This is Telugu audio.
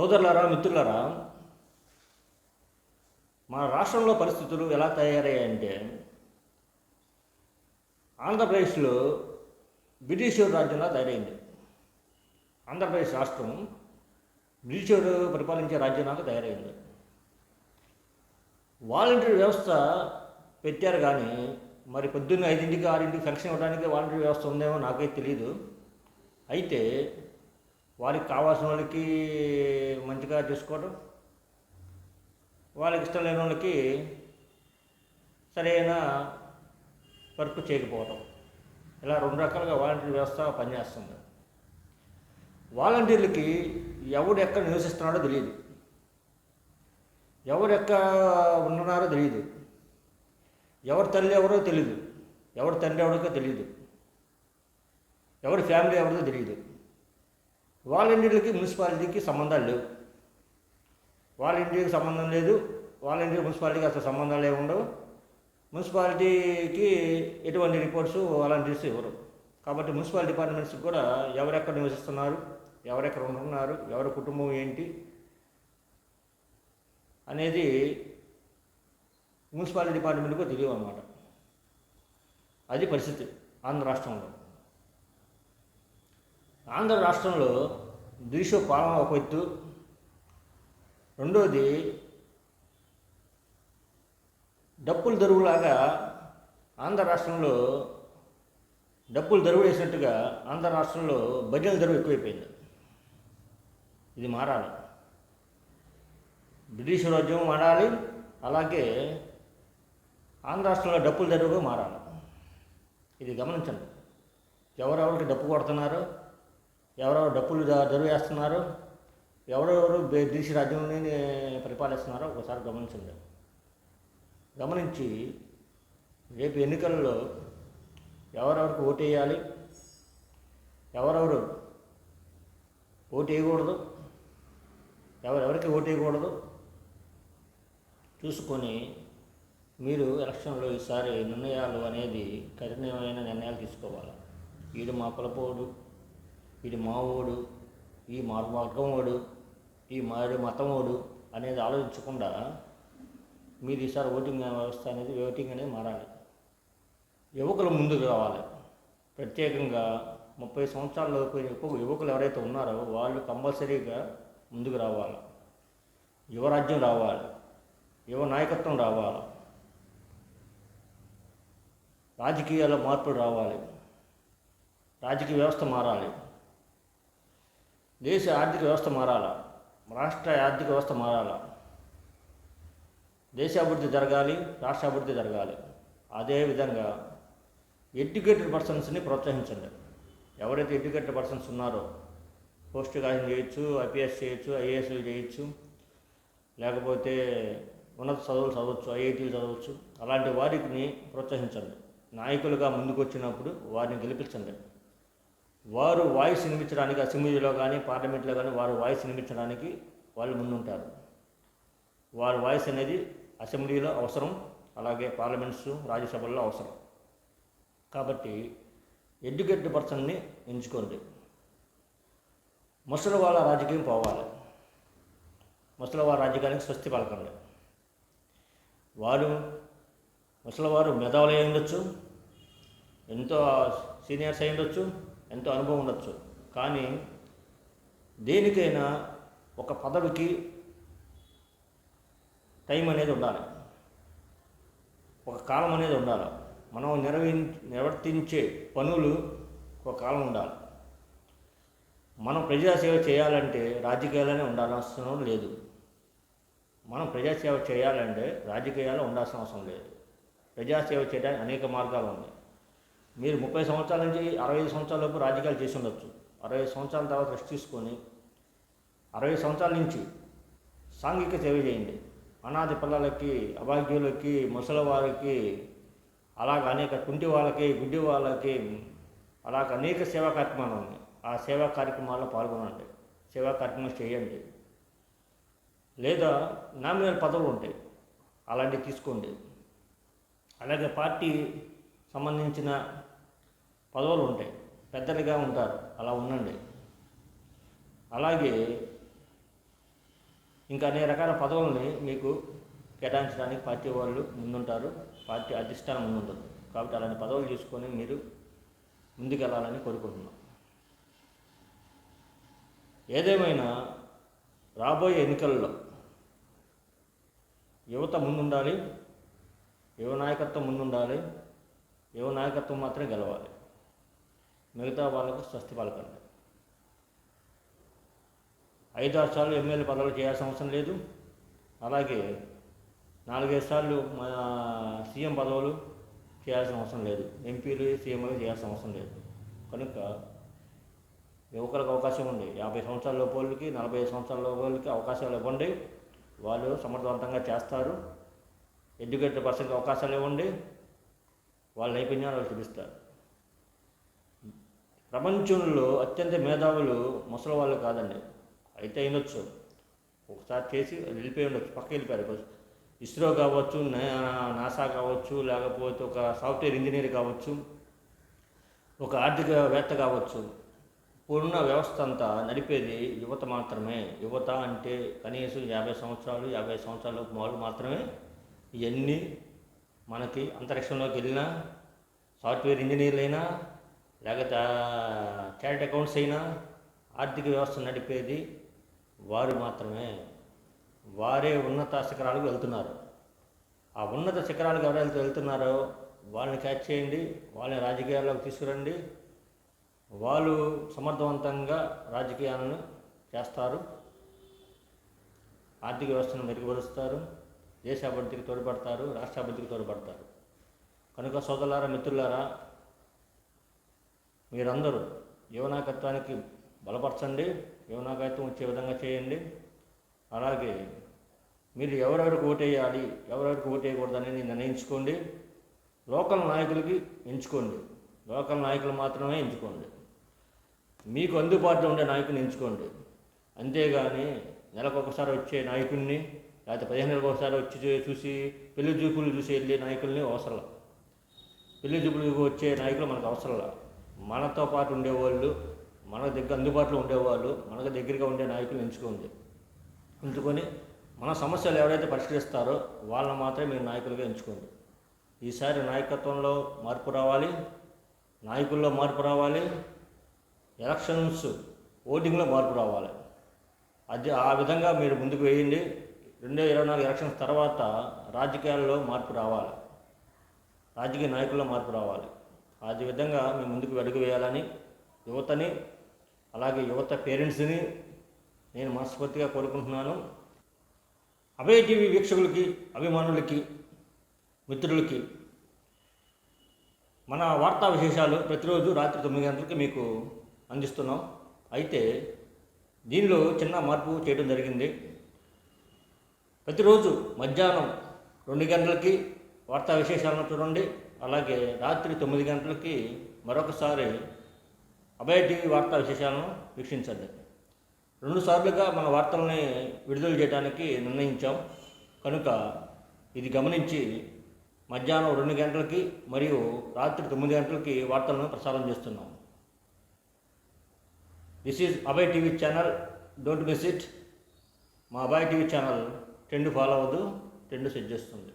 సోదరులారా మిత్రులారా మన రాష్ట్రంలో పరిస్థితులు ఎలా తయారయ్యాయంటే ఆంధ్రప్రదేశ్లో బ్రిటిషోరు రాజ్యంగా తయారైంది. ఆంధ్రప్రదేశ్ రాష్ట్రం బ్రిటిషోరు పరిపాలించే రాజ్యంలాగా తయారైంది. వాలంటీర్ వ్యవస్థ పెట్టారు కానీ మరి పొద్దున్న ఐదింటికి ఆరింటికి ఫంక్షన్ ఇవ్వడానికి వాలంటీర్ వ్యవస్థ ఉందేమో నాకైతే తెలియదు అయితే వాళ్ళకి కావాల్సిన వాళ్ళకి మంచిగా చూసుకోవడం వాళ్ళకి ఇష్టం లేని వాళ్ళకి సరైన వర్క్ చేయకపోవడం ఇలా రెండు రకాలుగా వాలంటీర్ వ్యవస్థ పనిచేస్తుంది. వాలంటీర్లకి ఎవడు ఎక్కడ నివసిస్తున్నాడో తెలియదు. ఎవరు ఎక్కడ ఉన్నారో తెలియదు. ఎవరి తల్లి ఎవరో తెలియదు. ఎవరి తండ్రి ఎవరికో తెలియదు. ఎవరి ఫ్యామిలీ ఎవరిదో తెలియదు. వాలంటీర్లకి మున్సిపాలిటీకి సంబంధాలు లేవు. వాలంటీర్కి సంబంధం లేదు వాలంటీర్ మున్సిపాలిటీకి అసలు సంబంధాలు ఏమి ఉండవు. మున్సిపాలిటీకి ఎటువంటి రిపోర్ట్స్ వాలంటీర్స్ ఇవ్వరు. కాబట్టి మున్సిపల్ డిపార్ట్మెంట్స్కి కూడా ఎవరెక్కడ నివసిస్తున్నారు ఎవరెక్కడ ఉంటున్నారు ఎవరి కుటుంబం ఏంటి అనేది మున్సిపాలిటీ డిపార్ట్మెంట్కి తెలియదు అనమాట అది పరిస్థితి ఆంధ్ర రాష్ట్రంలో. ఆంధ్ర రాష్ట్రంలో ద్విష పాలన ఒక ఎత్తు. రెండోది డప్పులు దరువులాగా ఆంధ్ర రాష్ట్రంలో డప్పులు దరువు వేసినట్టుగా ఆంధ్ర రాష్ట్రంలో భజనల దరువు ఎక్కువైపోయింది. ఇది మారాలి. బ్రిటిష్ రాజ్యం మారాలి అలాగే ఆంధ్ర రాష్ట్రంలో డప్పుల దరువుగా మారాలి. ఇది గమనించండి. ఎవరెవరికి డప్పు కొడుతున్నారు ఎవరెవరు డప్పులు ద- దరువు వేస్తున్నారు ఎవరెవరు దేశ రాజ్యాన్ని రాజ్యంని పరిపాలిస్తున్నారో ఒకసారి గమనించండి. గమనించి రేపు ఎన్నికల్లో ఎవరెవరికి ఓటు వేయాలి ఎవరెవరు ఓటు వేయకూడదు ఎవరెవరికి ఓటు వేయకూడదు చూసుకొని మీరు ఎలక్షన్లో ఈసారి నిర్ణయాలు అనేది కఠినమైన నిర్ణయాలు తీసుకోవాలి. వీడు మా కులపోడు ఇది మావోడు ఈ మా వాడు ఈ మారు మతం వాడు అనేది ఆలోచించకుండా మీరు ఈసారి ఓటింగ్ వ్యవస్థ అనేది ఓటింగ్ అనేది మారాలి. యువకులు ముందుకు రావాలి. ప్రత్యేకంగా ముప్పై సంవత్సరాలలోపు ఎక్కువ యువకులు ఎవరైతే ఉన్నారో వాళ్ళు కంపల్సరీగా ముందుకు రావాలి. యువరాజ్యం రావాలి. యువ నాయకత్వం రావాలి. రాజకీయాల మార్పులు రావాలి. రాజకీయ వ్యవస్థ మారాలి. దేశ ఆర్థిక వ్యవస్థ మారాలా రాష్ట్ర ఆర్థిక వ్యవస్థ మారాలా. దేశాభివృద్ధి జరగాలి రాష్ట్ర అభివృద్ధి జరగాలి అదేవిధంగా ఎడ్యుకేటెడ్ పర్సన్స్ని ప్రోత్సహించండి. ఎవరైతే ఎడ్యుకేటెడ్ పర్సన్స్ ఉన్నారో పోస్ట్ గ్రాడ్యుయేషన్ చేయొచ్చు ఐపీఎస్ చేయొచ్చు ఐఏఎస్లు చేయొచ్చు లేకపోతే ఉన్నత చదువులు చదవచ్చు ఐఐటీలు చదవచ్చు అలాంటి వారిని ప్రోత్సహించండి. నాయకులుగా ముందుకొచ్చినప్పుడు వారిని గెలిపించండి. వారు వాయిస్ వినిపించడానికి అసెంబ్లీలో కానీ పార్లమెంట్లో కానీ వారు వాయిస్ వినిపించడానికి వాళ్ళు ముందుంటారు. వారి వాయిస్ అనేది అసెంబ్లీలో అవసరం అలాగే పార్లమెంట్స్ రాజ్యసభల్లో అవసరం. కాబట్టి ఎడ్యుకేటెడ్ పర్సన్ని ఎంచుకోండి. ముసలి వాళ్ళ రాజకీయం పోవాలి. ముసలి వారి రాజకీయానికి స్వస్తి పలకండి. వారు ముసలివారు మెదవలు అయి ఉండొచ్చు ఎంతో సీనియర్స్ అయి ఉండొచ్చు ఎంతో అనుభవం ఉండొచ్చు. కానీ దేనికైనా ఒక పదవికి టైం అనేది ఉండాలి. ఒక కాలం అనేది ఉండాలి. మనం నిర్వహి నిర్వర్తించే పనులు ఒక కాలం ఉండాలి. మనం ప్రజాసేవ చేయాలంటే రాజకీయాలనే ఉండాల్సిన అవసరం లేదు. మనం ప్రజాసేవ చేయాలంటే రాజకీయాలు ఉండాల్సిన అవసరం లేదు. ప్రజాసేవ చేయడానికి అనేక మార్గాలు ఉన్నాయి. మీరు ముప్పై సంవత్సరాల నుంచి అరవై ఐదు సంవత్సరాల లోపు రాజకీయాలు చేసి ఉండొచ్చు. అరవై సంవత్సరాల తర్వాత రెస్ట్ తీసుకొని అరవై సంవత్సరాల నుంచి సాంఘిక సేవ చేయండి. అనాథ పిల్లలకి అభాగ్యులకి ముసలివారికి అలాగ అనేక కుంటి వాళ్ళకి గుడ్డి వాళ్ళకి అలాగ అనేక సేవా కార్యక్రమాలు ఉన్నాయి ఆ సేవా కార్యక్రమాల్లో పాల్గొనండి. సేవా కార్యక్రమాలు చేయండి. లేదా నామినల్ పదవులు ఉంటాయి. అలాంటివి తీసుకోండి. అలాగే పార్టీ సంబంధించిన పదవులు ఉంటాయి పెద్దలుగా ఉంటారు. అలా ఉండండి. అలాగే ఇంకా అనేక రకాల పదవుల్ని మీకు కేటాయించడానికి పార్టీ వాళ్ళు ముందుంటారు. పార్టీ అధిష్టానం ముందుంటుంది. కాబట్టి అలాంటి పదవులు తీసుకొని మీరు ముందుకెళ్ళాలని కోరుకుంటున్నాం. ఏదేమైనా రాబోయే ఎన్నికల్లో యువత ముందుండాలి యువ నాయకత్వం ముందుండాలి యువ నాయకత్వం మాత్రమే గెలవాలి. మిగతా వాళ్ళకు స్వస్తి పలకండి. ఐదు ఆరు సార్లు ఎమ్మెల్యే పదవులు చేయాల్సిన అవసరం లేదు. అలాగే నాలుగైదు సార్లు మన సీఎం పదవులు చేయాల్సిన అవసరం లేదు. ఎంపీలు సీఎంలు చేయాల్సిన అవసరం లేదు. కనుక యువకులకు అవకాశం ఉంది. యాభై సంవత్సరాల లోపలికి నలభై ఐదు సంవత్సరాల లోపలికి అవకాశాలు ఇవ్వండి. వాళ్ళు సమర్థవంతంగా చేస్తారు. ఎడ్యుకేటెడ్ పర్సన్కి అవకాశాలు ఇవ్వండి. వాళ్ళ నైపుణ్యాలు వాళ్ళు చూపిస్తారు. ప్రపంచంలో అత్యంత మేధావులు ముసలి వాళ్ళు కాదండి. అయితే అయినొచ్చు. ఒకసారి చేసి వెళ్ళిపోయి ఉండొచ్చు పక్క వెళ్ళిపోయారు. ఇస్రో కావచ్చు నాసా కావచ్చు లేకపోతే ఒక సాఫ్ట్వేర్ ఇంజనీర్ కావచ్చు ఒక ఆర్థికవేత్త కావచ్చు. పూర్ణ వ్యవస్థ అంతా నడిపేది యువత మాత్రమే. యువత అంటే కనీసం యాభై సంవత్సరాలు యాభై సంవత్సరాల మాలు మాత్రమే. ఇవన్నీ మనకి అంతరిక్షంలోకి వెళ్ళినా సాఫ్ట్వేర్ ఇంజనీర్లైనా లేకపోతే చార్ట్ అకౌంట్స్ అయినా ఆర్థిక వ్యవస్థ నడిపేది వారు మాత్రమే. వారే ఉన్నత శిఖరాలకు వెళ్తున్నారు. ఆ ఉన్నత శిఖరాలకు ఎవరైతే వెళ్తున్నారో వాళ్ళని క్యాచ్ చేయండి వాళ్ళని రాజకీయాల్లోకి తీసుకురండి. వాళ్ళు సమర్థవంతంగా రాజకీయాలను చేస్తారు. ఆర్థిక వ్యవస్థను మెరుగుపరుస్తారు. దేశాభివృద్ధికి తోడ్పడతారు రాష్ట్రాభివృద్ధికి తోడ్పడతారు. కనుక సోదరులారా మిత్రులారా మీరందరూ యువనాయకత్వానికి బలపరచండి యువనాయకత్వం వచ్చే విధంగా చేయండి. అలాగే మీరు ఎవరెవరికి ఓటేయాలి ఎవరెవరికి ఓటేయకూడదని నిర్ణయించుకోండి. లోకల్ నాయకులకి ఎంచుకోండి. లోకల్ నాయకులు మాత్రమే ఎంచుకోండి. మీకు అందుబాటులో ఉండే నాయకుని ఎంచుకోండి. అంతేగాని నెలకు ఒకసారి వచ్చే నాయకుడిని లేకపోతే పదిహేను నెలలకు ఒకసారి వచ్చి చూసి పెళ్ళి చూపులు చూసి వెళ్ళే నాయకుల్ని అవసరం పెళ్ళి చూపులు వచ్చే నాయకులు మనకు అవసరం మనతో పాటు ఉండేవాళ్ళు మన దగ్గర అందుబాటులో ఉండేవాళ్ళు మనకు దగ్గరగా ఉండే నాయకులు ఎంచుకోండి. ఎంచుకొని మన సమస్యలు ఎవరైతే పరిష్కరిస్తారో వాళ్ళని మాత్రమే మీరు నాయకులుగా ఎంచుకోండి. ఈసారి నాయకత్వంలో మార్పు రావాలి నాయకుల్లో మార్పు రావాలి ఎలక్షన్స్ ఓటింగ్లో మార్పు రావాలి. అది ఆ విధంగా మీరు ముందుకు వేయండి. రెండు వేల ఇరవై నాలుగు ఎలక్షన్స్ తర్వాత రాజకీయాల్లో మార్పు రావాలి. రాజకీయ నాయకుల్లో మార్పు రావాలి. అది విధంగా మేము ముందుకు అడుగు వేయాలని యువతని అలాగే యువత పేరెంట్స్ని నేను మనస్ఫూర్తిగా కోరుకుంటున్నాను. అభయ టీవీ వీక్షకులకి అభిమానులకి మిత్రులకి మన వార్తా విశేషాలు ప్రతిరోజు రాత్రి తొమ్మిది గంటలకి మీకు అందిస్తున్నాం. అయితే దీనిలో చిన్న మార్పు చేయడం జరిగింది. ప్రతిరోజు మధ్యాహ్నం రెండు గంటలకి వార్తా విశేషాలను చూడండి. అలాగే రాత్రి తొమ్మిది గంటలకి మరొకసారి అభయ టీవీ వార్తా విశేషాలను వీక్షించండి. రెండు సార్లుగా మన వార్తల్ని విడుదల చేయడానికి నిర్ణయించాం. కనుక ఇది గమనించి మధ్యాహ్నం రెండు గంటలకి మరియు రాత్రి తొమ్మిది గంటలకి వార్తలను ప్రసారం చేస్తున్నాం. This is Abhay TV channel don't miss it మా Abhay TV channel trend follow అవ్వదు ట్రెండ్ సెట్ చేస్తుంది.